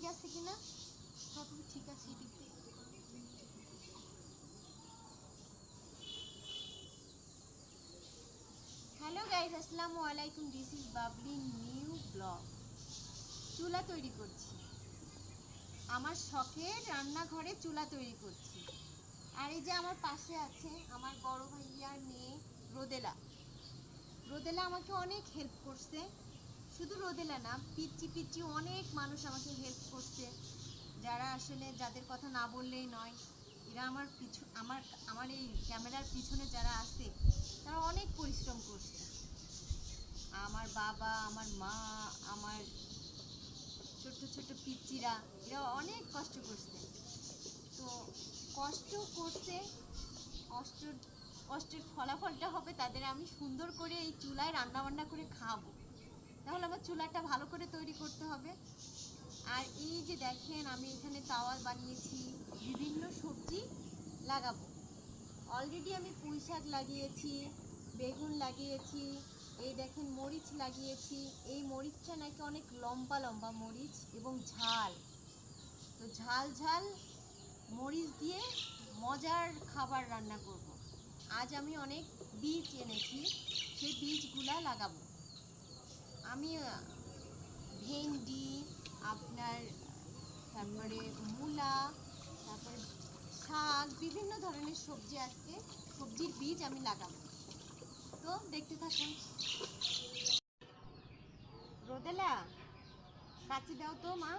কিনা ততটুকু ঠিক আছে হ্যালো গাইজ আসসালামু আলাইকুম this is Babli new blog চুলা তৈরি করছি। আমার শখের রান্নাঘরে চুলা তৈরি করছি। আর এই যে আমার পাশে আছে আমার বড় ভাইয়ার মেয়ে, রোদেলা। রোদেলা আমাকে অনেক হেল্প করছে। শুধু রোদেলা না পিচ্ছি পিচ্ছি অনেক মানুষ আমাকে হেল্প করছে। যারা আসলে যাদের কথা না বললেই নয়, এরা আমার পিছু, আমার আমার এই ক্যামেরার পিছনে যারা আছে, তারা অনেক পরিশ্রম করছে। আমার বাবা, আমার মা, আমার ছোট্ট ছোট্ট পিচ্চিরা, এরা অনেক কষ্ট করছে। তো কষ্ট করতে কষ্ট কষ্টের ফলাফলটা হবে তাদের আমি সুন্দর করে এই চুলায় রান্না বান্না করে খাব। তাহলে আমার চুলাটা ভালো করে তৈরি করতে হবে। আর এই যে দেখেন, আমি এখানে তাওয়া বানিয়েছি, বিভিন্ন সবজি লাগাবো। অলরেডি আমি পুঁই শাক লাগিয়েছি, বেগুন লাগিয়েছি, এই দেখেন মরিচ লাগিয়েছি। এই মরিচটা নাকি অনেক লম্বা লম্বা মরিচ এবং ঝাল। তো ঝাল ঝাল মরিচ দিয়ে মজার খাবার রান্না করব। আজ আমি অনেক বীজ এনেছি, সেই বীজগুলা লাগাবো। আমি ভেন্ডি, আপনার তারপরে মূলা, তারপরে শাক, বিভিন্ন ধরনের সবজি আজকে, সবজির বীজ আমি লাগাবো। তো দেখতে থাকুন। রোদেলা, কাচি দাও তো মা।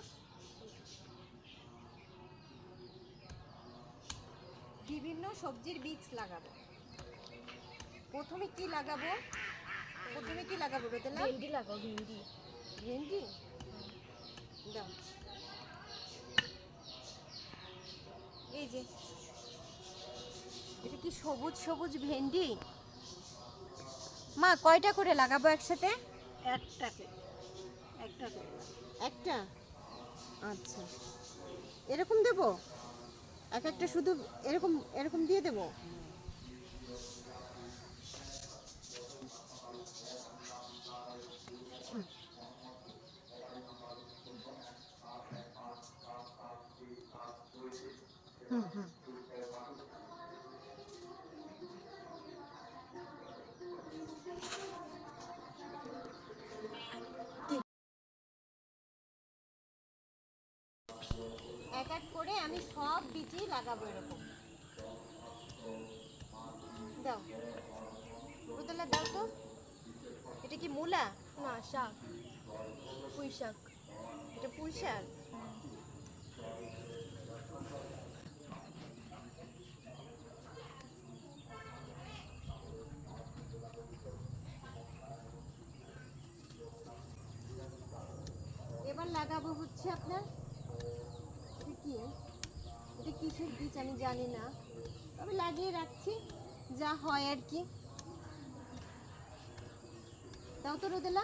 বিভিন্ন সবজির বীজ লাগাবো। প্রথমে কি লাগাবো? প্রথমে কি লাগাবো রোদেলা? ভেন্ডি লাগাও ভেন্ডি। ভেন্ডি? দাও। এই যে এটা কি সবুজ সবুজ ভেন্ডি? মা কয়টা করে লাগাবো একসাথে? একটাকে একটা করে একটা? আচ্ছা। এরকম দেব? এক একটা শুধু এরকম এরকম দিয়ে দেব? এক এক করে আমি সব বীজই লাগাবো এরকম। দাও। রুদলা দাও তো। এটা কি মূলা? না শাক। পুঁই শাক এটা পুঁই শাক লাগাবো হচ্ছে আপনার? এটা কি? এটা কিসের বীজ আমি জানি না। তবে লাগিয়ে রাখছি যা হয় আর কি। দাও তো রোদেলা।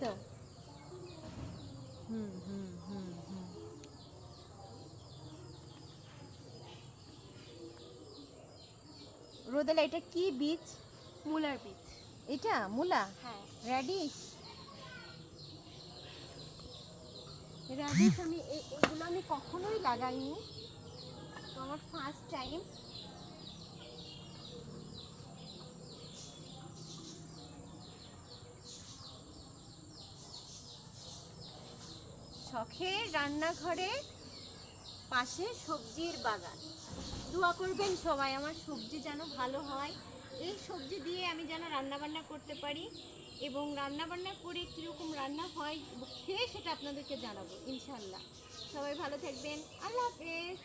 দাও। হুম হুম হুম হুম। রোদেলা এটা কি বীজ? মূলার বীজ। এটা? মূলা? হ্যাঁ। র্যাডিশ র্যাডিশ আমি এগুলো আমি কখনোই লাগাইনি। তো আমার ফার্স্ট টাইম শখের রান্নাঘরে পাশে সবজির বাগান। দোয়া করবেন সবাই আমার সবজি যেন ভালো হয়। এই সবজি দিয়ে আমি যেন রান্নাবান্না করতে পারি এবং রান্নাবান্না করে কীরকম রান্না হয় খেয়ে সেটা আপনাদেরকে জানাব ইনশাল্লাহ সবাই ভালো থাকবেন। আল্লাহ হাফেজ।